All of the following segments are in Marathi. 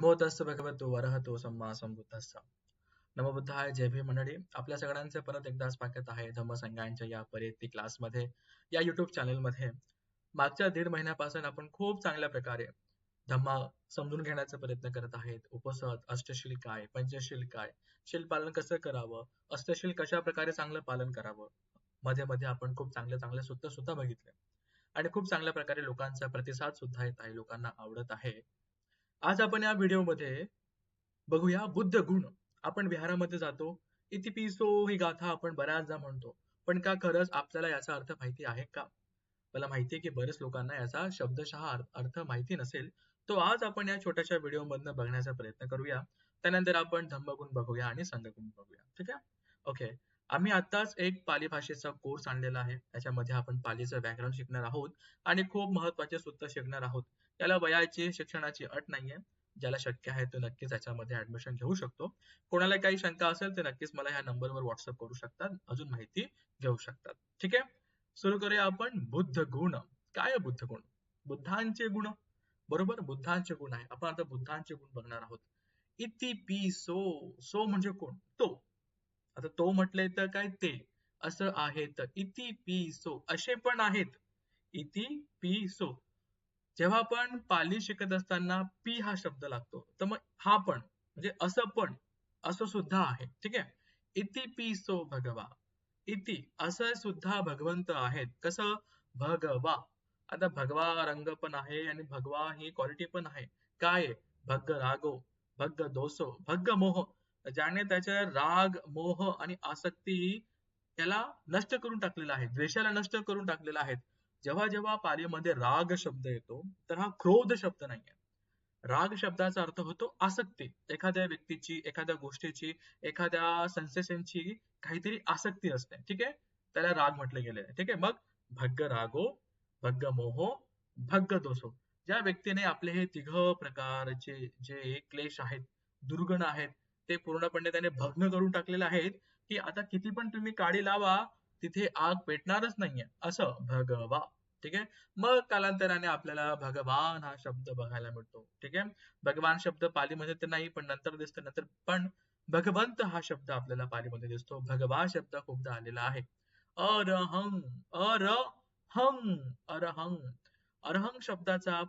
नमो तस्स भगवतो वरहतो सम्मा संबुद्धस्स. नमो बुद्धाय जय भी मंडळी. आपल्या सगळ्यांचे परत एकदा स्वागत आहे धम्मसंघांच्या या परिती क्लासमध्ये या युट्यूब चॅनलमध्ये. मागच्या दीड महिन्यापासून आपण खूप चांगल्या प्रकारे धम्मा समजून घेण्याचा प्रयत्न करत आहेत. उपसत अष्टशील काय पंचशील काय शील पालन कसं करावं अष्टशील कशा प्रकारे चांगलं पालन करावं मध्ये मध्ये आपण खूप चांगले चांगले सूत्र सुद्धा बघितले. आणि खूप चांगल्या प्रकारे लोकांचा प्रतिसाद सुद्धा येत आहे लोकांना आवडत आहे. आज आपण या व्हिडिओमध्ये बघूया बुद्ध गुण. आपण विहारामध्ये जातो. इतिपिसो ही गाथा आपण बऱ्याचदा म्हणतो. पण का खरंच आपल्याला याचा अर्थ माहिती आहे का? मला माहिती आहे की बरेच लोकांना याचा शब्दशः अर्थ माहिती नसेल. तो आज आपण या छोट्याशा व्हिडिओमधनं बघण्याचा प्रयत्न करूया. त्यानंतर आपण धम्मगुण बघूया आणि संघगुण बघूया. ठीक आहे? ओके. आम्ही आताच एक पाली भाषेचा कोर्स आणलेला आहे. त्याच्यामध्ये आपण पालीचं व्याकरण शिकणार आहोत आणि खूप महत्त्वाचे सूत्र शिकणार आहोत. त्याला वयाची शिक्षणाची अट नाहीये. ज्याला शक्य आहे तो नक्कीच याच्यामध्ये ऍडमिशन घेऊ शकतो. कोणाला काही शंका असेल तर नक्कीच मला ह्या नंबरवर व्हॉट्सअप करू शकतात. अजून माहिती घेऊ शकतात. ठीक आहे? सुरू करूया आपण. बुद्ध गुण. काय बुद्ध गुण? बुद्धांचे गुण. बरोबर? बुद्धांचे गुण आहे. आपण आता बुद्धांचे गुण बघणार आहोत. इति पी सो सो म्हणजे कोण? तो. आता तो म्हटलंय तर काय ते? असं आहे तर इति पी सो असे पण आहेत. इति पी सो. जेव्हा आपण पाली शिकत असताना पी हा शब्द लागतो तर मग हा पण म्हणजे असं पण असं सुद्धा आहे. ठीक आहे? इति पी सो भगवा. इति असं सुद्धा भगवंत आहेत. कसं? भगवा. आता भगवा रंग पण आहे आणि भगवा ही क्वालिटी पण आहे. काय? भग्ग रागो भग्ग दोसो भग्ग मोह ज्याने त्याच्या राग मोह आणि आसक्ती त्याला नष्ट करून टाकलेला आहे द्वेषाला नष्ट करून टाकलेला आहे. जेव्हा जेव्हा पालीमध्ये राग शब्द येतो तर हा क्रोध शब्द नाहीये. राग शब्दाचा अर्थ होतो आसक्ती. एखाद्या व्यक्तीची एखाद्या गोष्टीची एखाद्या संस्थेची काहीतरी आसक्ती असते ठीक आहे? त्याला राग म्हटले गेले. ठीक आहे मग भग्ग रागो भग्ग मोहो भग्ग दोषो. ज्या व्यक्तीने आपले हे तिघ प्रकारचे जे क्लेश आहेत दुर्गण आहेत ते पूर्णपणे त्याने भग्न करून टाकलेले आहेत की आता किती पण तुम्ही काडी लावा तिथे आग पेटणारच नाहीये. असं भगवा. ठीक आहे? मग कालांतराने आपल्याला भगवान हा शब्द बघायला मिळतो. ठीक आहे? भगवान शब्द पालीमध्ये तर नाही पण नंतर दिसतो नंतर पण भगवंत हा शब्द आपल्याला पालीमध्ये दिसतो. भगवा शब्द खूपदा आलेला आहे. अरहंग अरहंग अरहंग अरहंग शब्दाचा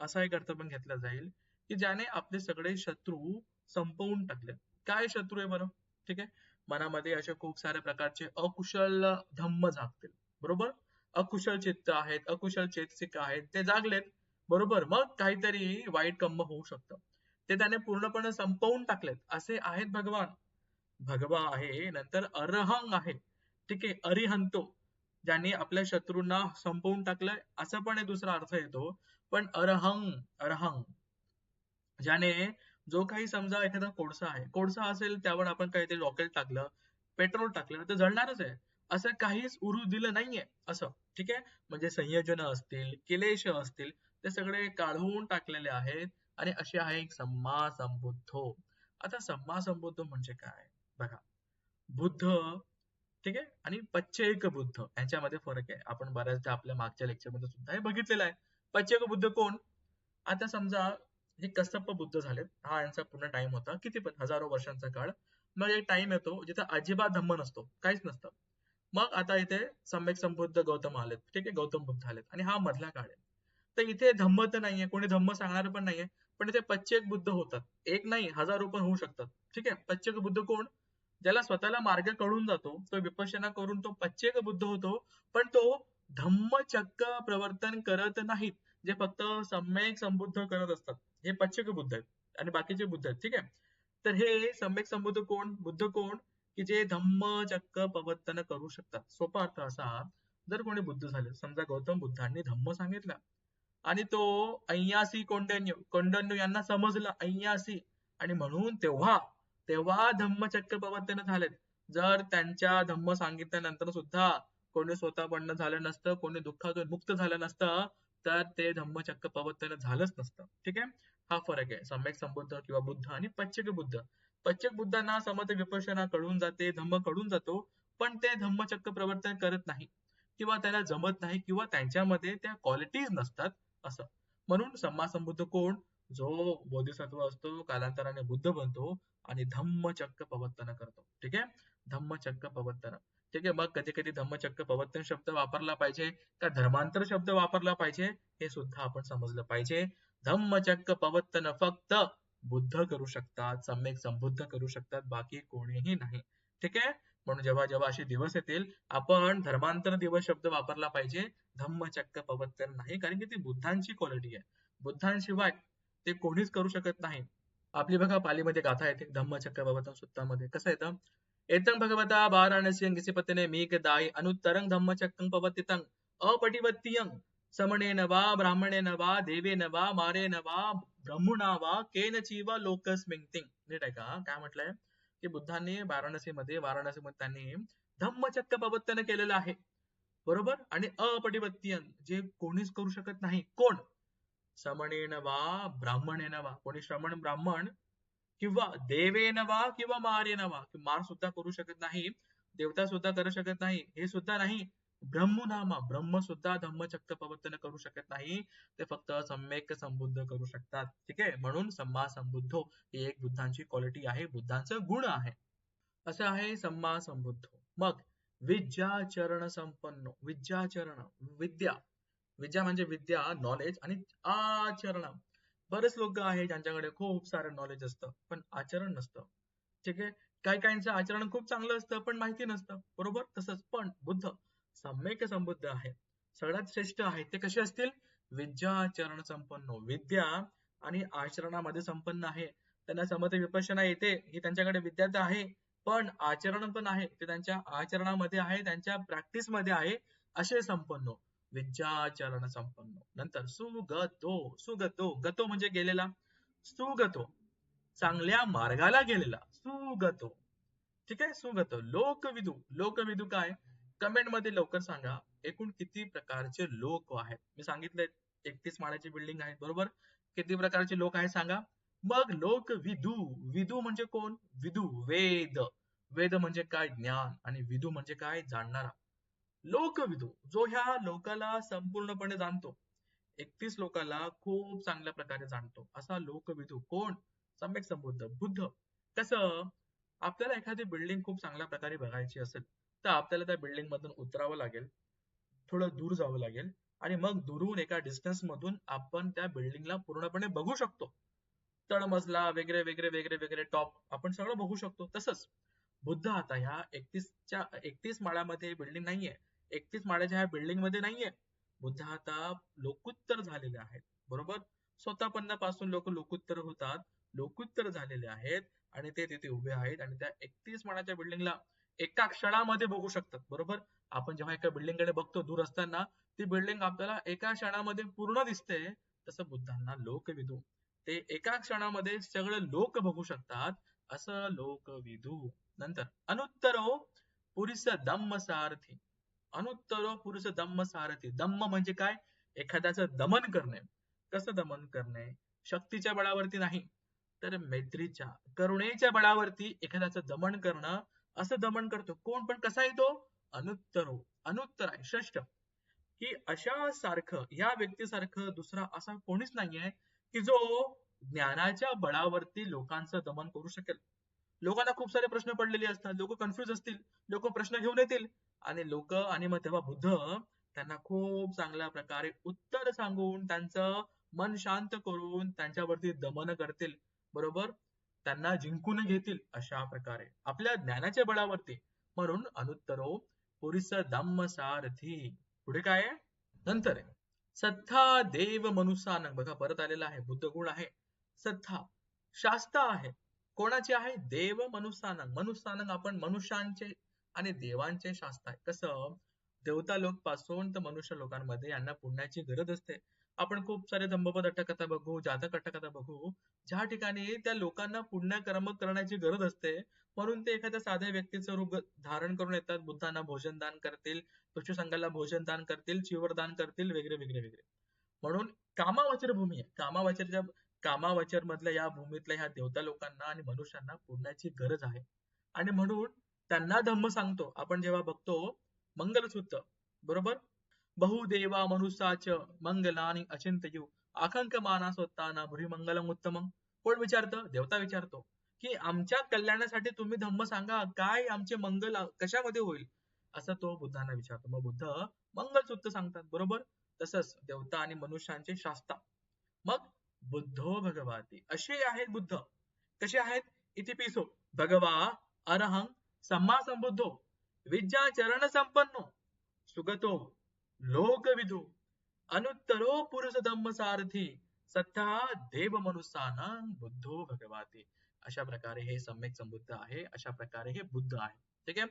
असा एक अर्थ पण घेतला जाईल की ज्याने आपले सगळे शत्रू संपवून टाकले. काय शत्रू आहे बरं ठीक आहे? मनामध्ये अशा खूप साऱ्या प्रकारचे अकुशल धम्म जागतील बरोबर? अकुशल चित्त आहेत अकुशल चेतसिक आहेत ते जागलेत. बरोबर? मग काहीतरी वाईट कम्म होऊ शकतं. ते त्याने पूर्णपणे संपवून टाकलेत. असे आहेत भगवान. भगवा आहे नंतर अरहंग आहे. ठीक आहे अरिहंतो. ज्यांनी आपल्या शत्रूंना संपवून टाकलंय असं पण दुसरा अर्थ येतो. पण अरहंग अरहंग. ज्याने जो काही समजा एखादा कोळसा आहे कोळसा असेल त्यावर आपण काहीतरी रॉकेल टाकलं पेट्रोल टाकलं तर जळणारच आहे. असं काहीच उरू दिलं नाहीये असं. ठीक आहे? म्हणजे संयोजन असतील किलेश असतील ते सगळे काढून टाकलेले आहेत आणि असे आहे एक सम्मा संबुद्धो आता सम्मा संबुद्ध म्हणजे काय? बघा. बुद्ध ठीक आहे? आणि पच्चेक बुद्ध. यांच्यामध्ये फरक आहे. आपण बऱ्याचदा आपल्या मागच्या लेक्चरमध्ये सुद्धा हे बघितलेलं आहे. पच्चेक बुद्ध कोण? आता समजा जे कसप्प बुद्ध झालेत हा यांचा पूर्ण टाइम होता. किती पण हजारो वर्षांचा काळ. मग एक टाइम येतो जिथे अजिबात धम्म नसतो. काहीच नसतं. मग आता इथे सम्यक संबुद्ध गौतम आलेत. ठीक आहे गौतम बुद्ध आलेत आणि हा मधला काळ आहे. तर इथे धम्म तर नाहीये. कोणी धम्म सांगणार पण नाहीये. पण इथे पच्चेक बुद्ध होतात. एक नाही हजारो पण होऊ शकतात. ठीक आहे पच्चेक बुद्ध कोण? ज्याला स्वतःला मार्ग कळून जातो तो विपश्यना करून तो पच्चेक बुद्ध होतो पण तो धम्म चक्क प्रवर्तन करत नाहीत. जे फक्त सम्यक संबुद्ध करत असतात. हे पश्चिक बुद्ध आहेत आणि बाकीचे बुद्ध आहेत ठीक आहे? तर हे सम्यक संबुद्ध कोण? बुद्ध कोण? की जे धम्म चक्क प्रवर्तन करू शकतात. सोपा अर्थ असा जर कोणी बुद्ध झाले समजा गौतम बुद्धांनी धम्म सांगितला आणि तो अय्यासी कोंडन्यू कोंडन्यू यांना समजला अय्यासी. आणि म्हणून तेव्हा तेव्हा धम्मचक्र प्रवर्तन झालेत. जर त्यांच्या धम्म सांगितल्यानंतर सुद्धा कोणी स्वतः पडणं झालं नसतं कोणी दुःखातून मुक्त झालं नसतं तर ते धम्मचक्र प्रवर्तन झालंच नसतं. ठीक आहे? हा फरक आहे. सम्यक संबुद्ध किंवा बुद्ध आणि पच्चक बुद्ध. पच्चक बुद्धांना समत विपशना कळून जाते धम्म कळून जातो पण ते धम्मचक्र प्रवर्तन करत नाही. किंवा त्याला जमत नाही किंवा त्यांच्यामध्ये त्या क्वालिटीज नसतात असं. म्हणून संबुद्ध कोण? जो बोधिसत्व असतो कालांतराने बुद्ध बनतो आणि धम्मचक्क प्रवर्तन करतो. ठीक आहे? धम्मचक्क प्रवर्तन ठीक आहे मग कधी कधी धम्मचक्क प्रवर्तन शब्द वापरला पाहिजे का धर्मांतर शब्द वापरला पाहिजे हे सुद्धा आपण समजलं पाहिजे. धम्मचक्क प्रवर्तन फक्त बुद्ध करू शकतात सम्यक संबुद्ध करू शकतात बाकी कोणीही नाही. ठीक आहे? म्हणून जेव्हा जेव्हा असे दिवस येतील आपण धर्मांतर दिवस शब्द वापरला पाहिजे धम्मचक्क प्रवर्तन नाही कारण की ती बुद्धांची क्वालिटी आहे. बुद्धांशिवाय ते कोणीच करू शकत नाही. आपली बघा पालीमध्ये गाथा येते धम्मचक्र प्रवर्तन सुत्तामध्ये कसं येतं? एतं भगवता वाराणस्यं गिसिपतने मेघदाय अनुत्तरं धम्मचक्कं प्रवर्तितं अपटिवत्यं समणेन वा ब्राह्मणेन वा देवेन वा मारेन वा ब्रह्मणा वा केनचीव लोकस्मिंग नीट आहे का? काय म्हटलंय? की बुद्धांनी वाराणसीमध्ये वाराणसीमध्ये त्यांनी धम्मचक्क प्रवर्तन केलेलं आहे. बरोबर? आणि अपटिवत्यं जे कोणीच करू शकत नाही. कोण? समणेन वा ब्राह्मणेन वा. कोणी श्रमण ब्राह्मण किंवा देवेन वा किंवा मारेन वा मार सुद्धा करू शकत नाही देवता सुद्धा करू शकत नाही हे सुद्धा नाही. ब्रह्मनामा ब्रह्म सुद्धा धम्मचक्र प्रवर्तन करू शकत नाही. ते फक्त सम्यक संबुद्ध करू शकतात. ठीक आहे? म्हणून सम्मा संबुद्ध ही एक बुद्धांची क्वालिटी आहे. बुद्धांचं गुण आहे. असं आहे सम्मा संबुद्ध. मग विद्याचरण संपन्न. विद्याचरण विद्या. विद्या म्हणजे विद्या नॉलेज आणि आचरण. बरेच लोक आहे ज्यांच्याकडे खूप सारं नॉलेज असतं पण आचरण नसतं. ठीक आहे? काही काहींचं आचरण खूप चांगलं असतं पण माहिती नसतं. बरोबर? तसंच पण बुद्ध सम्यक समबुद्ध आहे सगळ्यात श्रेष्ठ आहे ते कसे असतील? विद्याचरण संपन्न. विद्या आणि आचरणामध्ये संपन्न आहे. त्यांना समते विपशना येते ही त्यांच्याकडे विद्या तर आहे. पण आचरण पण आहे. ते त्यांच्या आचरणामध्ये आहे त्यांच्या प्रॅक्टिसमध्ये आहे. असे संपन्न. विद्याचरण संपन्न. नंतर सुगतो सुगतो. गतो म्हणजे गेलेला? सुगतो. चांगल्या मार्गाला गेलेला. सुगतो. ठीक आहे? सुगतो. लोकविदू. लोकविदू काय? कमेंटमध्ये लवकर सांगा. एकूण किती प्रकारचे लोक आहेत? मी सांगितलंय एकतीस माळ्याची बिल्डिंग आहे बरोबर? किती प्रकारचे लोक आहेत सांगा. मग लोक विदू विदू म्हणजे कोण? विदू वेद वेद म्हणजे काय? ज्ञान. आणि विदू म्हणजे काय? जाणणारा. लोकविदू जो ह्या लोकाला संपूर्णपणे जाणतो. एकतीस लोकाला खूप चांगल्या प्रकारे जाणतो. असा लोकविदू कोण? सम्यक संबुद्ध बुद्ध. कसं आपल्याला एखादी बिल्डिंग खूप चांगल्या प्रकारे बघायची असेल तर आपल्याला त्या बिल्डिंग मधून उतरावं लागेल थोडं दूर जावं लागेल आणि मग दुरून एका डिस्टन्स मधून आपण त्या बिल्डिंगला पूर्णपणे बघू शकतो. तळमजला वगैरे वगैरे वगैरे वगैरे टॉप आपण सगळं बघू शकतो. तसंच बुद्ध आता ह्या एकतीसच्या एकतीस माळ्यामध्ये बिल्डिंग नाहीये. एकतीस माळ्याच्या ह्या बिल्डिंगमध्ये नाहीये. बुद्ध आता लोकुत्तर झालेले आहेत. बरोबर? स्वतःपन्नापासून लोक लोकुत्तर होतात लोकुत्तर झालेले आहेत आणि ते तिथे उभे आहेत आणि त्या एकतीस माळ्याच्या बिल्डिंगला एका क्षणामध्ये बघू शकतात. बरोबर? आपण जेव्हा एका बिल्डिंगकडे बघतो दूर असताना ती बिल्डिंग आपल्याला एका क्षणामध्ये पूर्ण दिसते. तसं बुद्धांना लोकविदू. ते एका क्षणामध्ये सगळं लोक बघू शकतात. असं लोकविदू. नंतर अनुत्तरो पुरीस दम्म सारथी. अनुत्तर पुरुष दम्म सारथी. दम्म म्हणजे काय? एखाद्याचं दमन करणे. कसं दमन करणे? शक्तीच्या बळावरती नाही तर मैत्रीच्या करुणेच्या बळावरती एखाद्याचं दमन करणं. असं दमन करतो. कोण? पण कसा येतो? अनुत्तरो. अनुत्तर आहे श्रेष्ठ. की अशा सारखं या व्यक्तीसारखं दुसरा असा कोणीच नाहीये की जो ज्ञानाच्या बळावरती लोकांचं दमन करू शकेल. लोकांना खूप सारे प्रश्न पडलेले असतात. लोक कन्फ्युज असतील. लोक प्रश्न घेऊन येतील. आणि लोक आणि मग तेव्हा बुद्ध त्यांना खूप चांगल्या प्रकारे उत्तर सांगून त्यांचं मन शांत करून त्यांच्यावरती दमन करतील बरोबर? त्यांना जिंकून घेतील अशा प्रकारे आपल्या ज्ञानाच्या बळावरती. म्हणून अनुत्तरो पुरुष दम्म सारथी. पुढे काय? नंतर सत्ता देव मनुसान बघा परत आलेला आहे. बुद्ध गुण आहे? सत्ता शास्त्र आहे. कोणाची आहे? देव मनुष्यानं मनुष्यानं आपण मनुष्यांचे आणि देवांचे शास्त्र आहे. कसं? देवता लोक पासून तर मनुष्य लोकांमध्ये यांना पुण्याची गरज असते. आपण खूप सारे धम्मपद अट्टकथा बघू जातक अट्टकथा बघू. ज्या ठिकाणी त्या लोकांना पुण्यकर्म करण्याची गरज असते म्हणून ते एखाद्या साध्या व्यक्तीचं रूप धारण करून येतात. बुद्धांना भोजन दान करतील पशुसंघाला भोजन दान करतील चिवर दान करतील वगैरे वगैरे वगैरे. म्हणून कामावचर भूमी आहे. कामावचरच्या कामावचर मधल्या या भूमीतल्या ह्या देवता लोकांना आणि मनुष्यांना पुण्याची गरज आहे. आणि म्हणून त्यांना धम्म सांगतो. आपण जेव्हा बघतो मंगलसूत्र बरोबर? बहुदेवा मनुष्याच मंगलानी अचिंतयू आकांक माना स्वतःना भुरीमंगलम उत्तम कोण विचारतं? देवता विचारतो. की आमच्या कल्याणासाठी तुम्ही धम्म सांगा काय आमचे मंगल कशामध्ये होईल? असं तो बुद्धांना विचारतो. मग बुद्ध मंगलसूत्र सांगतात बरोबर? तसंच देवता आणि मनुष्यांचे शास्ता मग बुद्धो भगवाती असे आहेत बुद्ध. कसे आहेत? इथे पिसो भगवा अरहं सम्मा संबुद्धो विद्या चरण संपन्नो सुगतो लोकविधो अनुत्तरो पुरुष धम्म सारथी सत्ता देव मनुष्याना बुद्धो भगवाती. अशा प्रकारे हे सम्यक संबुद्ध आहे अशा प्रकारे हे बुद्ध आहे. ठीक आहे?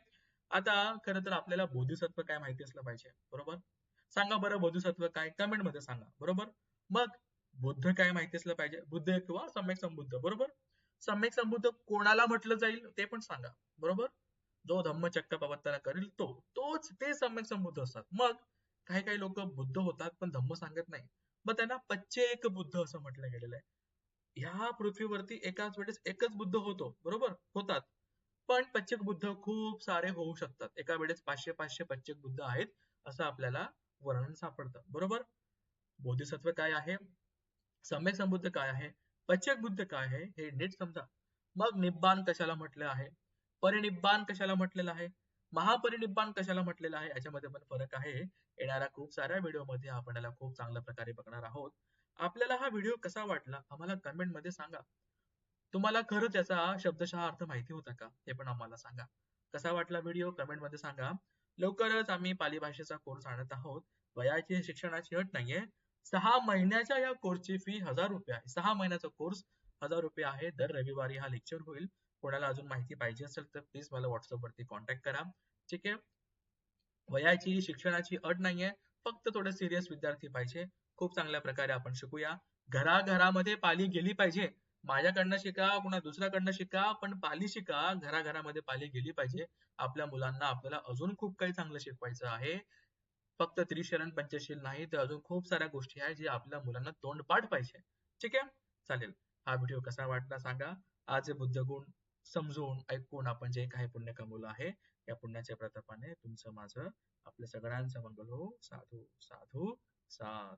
आता खर तर आपल्याला बोधिसत्व काय माहिती असलं पाहिजे बरोबर? सांगा बरं बोधिसत्व काय कमेंटमध्ये सांगा बरोबर? मग बुद्ध काय माहिती असलं पाहिजे बुद्ध किंवा सम्यक संबुद्ध बरोबर? सम्यक संबुद्ध कोणाला म्हटलं जाईल ते पण सांगा बरोबर? जो धम्मचक्र प्रवर्तन करेल तो तोच ते सम्यक संबुद्ध असतात. मग काही काही लोक बुद्ध होतात पण धम्म सांगत नाही. मग त्यांना पच्चेक बुद्ध असं म्हटलं गेलेलं आहे. ह्या पृथ्वीवरती एकाच वेळेस एकच बुद्ध होतो बरोबर? होतात. पण पच्चेक बुद्ध खूप सारे होऊ शकतात. एका वेळेस पाचशे पाचशे पच्चेक बुद्ध आहेत असं आपल्याला वर्णन सापडतं. बरोबर? बोधिसत्व काय आहे? सम्यक संबुद्ध काय आहे? पच्चक बुद्ध काय आहे? हे नीट समजा. मग निब्बान कशाला म्हटलं आहे? परिनिब्बान कशाला म्हटलेलं आहे? महापरिनिब्बान कशाला म्हटलेलं आहे? याच्यामध्ये पण फरक आहे. येणाऱ्या खूप साऱ्या व्हिडिओमध्ये आपण याला खूप चांगल्या प्रकारे बघणार आहोत. आपल्याला हा व्हिडिओ कसा वाटला? आम्हाला कमेंटमध्ये सांगा. तुम्हाला खरंच याचा शब्दशः अर्थ माहिती होता का? हे पण आम्हाला सांगा. कसा वाटला व्हिडिओ? कमेंटमध्ये सांगा. लवकरच आम्ही पाली भाषेचा कोर्स आणत आहोत. वयाची शिक्षणाची अट नाहीये. सहा महिन्याच्या या कोर्सची फी हजार रुपये आहे. सहा महिन्याचा कोर्स हजार रुपये आहे. दर रविवारी हा लेक्चर होईल. कोणाला अजून माहिती पाहिजे असेल तर प्लीज मला व्हॉट्सअप वरती कॉन्टॅक्ट करा. ठीक आहे? वयाची शिक्षणाची अट नाहीये. फक्त थोडे सिरियस विद्यार्थी पाहिजे. खूप चांगल्या प्रकारे आपण शिकूया. घराघरामध्ये पाली गेली पाहिजे. माझ्याकडनं शिका कुणा दुसऱ्याकडनं शिका पण पाली शिका. घराघरामध्ये पाली गेली पाहिजे. आपल्या मुलांना आपल्याला अजून खूप काही चांगलं शिकवायचं आहे. फक्त त्रिशरण पंचशील नाही तर अजून खूप साऱ्या गोष्टी आहेत जे आपल्या मुलांना तोंड पाठ पाहिजे. ठीक आहे? चालेल. हा व्हिडिओ कसा वाटला सांगा. आज बुद्ध गुण समजून ऐकून आपण जे काही पुण्य कमवलं आहे या पुण्याच्या प्रतापाने तुमचं माझं आपल्या सगळ्यांचं मंगल हो. साधू साधू साधू.